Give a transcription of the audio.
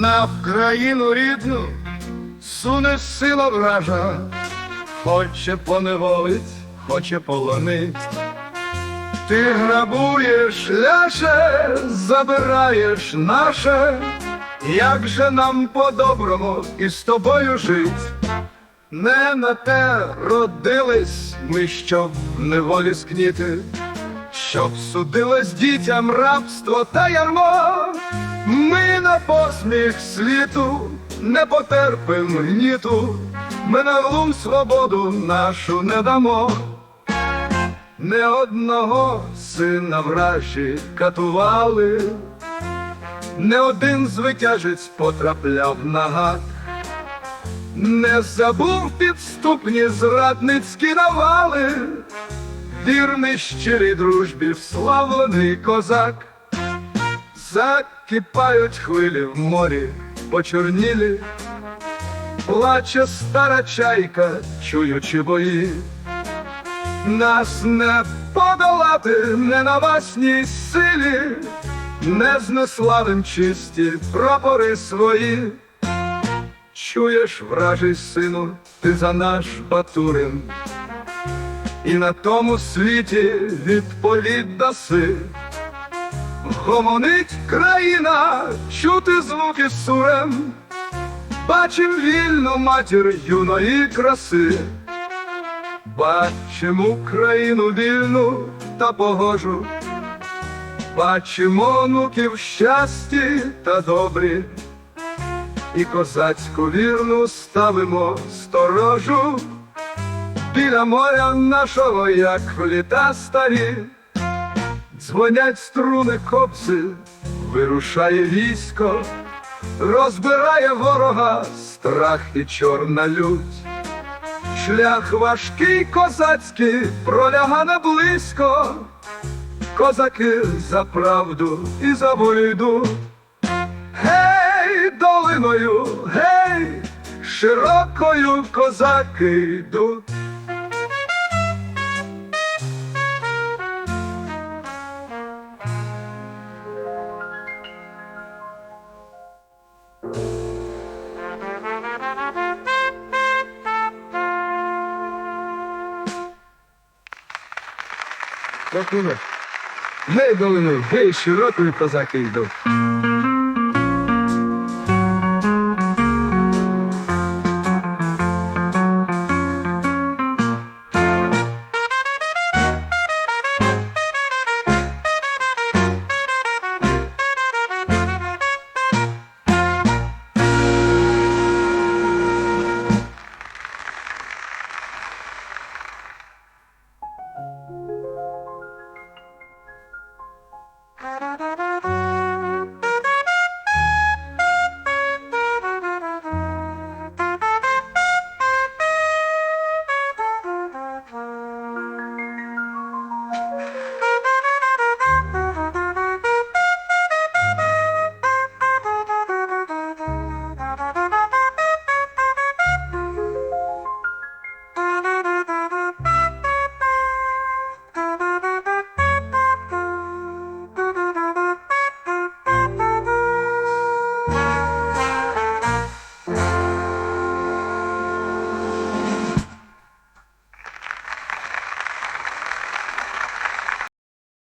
На Вкраїну рідну суне сила вража, хоче поневолить, хоче полонить. Ти грабуєш ляше, забираєш наше, як же нам по-доброму із тобою жить? Не на те родились ми, щоб в неволі скніти, щоб судилось дітям рабство та ярмо. Ми на посміх світу не потерпим гніту, ми на глум свободу нашу не дамо. Не одного сина вражі катували, не один звитяжець потрапляв на гад. Не забув підступні зрадницькі навали, вірний щирій дружбі вславлений козак, закипають хвилі в морі почорнілі, плаче стара чайка, чуючи бої. Нас не подолати не на власній силі, не знеславим чисті прапори свої. Чуєш, вражий сину, ти за наш Батурин, і на тому світі відповідь даси. Гомонить країна, чути звуки сурем, бачим вільну матір юної краси, бачим Україну вільну та погожу, бачимо онуків щасті та добрі. І козацьку вірну ставимо сторожу. Біля моря нашого, як літа старі, дзвонять струни копси, вирушає військо, розбирає ворога страх і чорна лють. Шлях важкий козацький пролягане близько, козаки за правду і за йдуть. Гей, долиною, гей, широкою козаки йдуть. Дякую. Гей, долиною, гей, широкою козаки йдуть. Ha ha ha ha!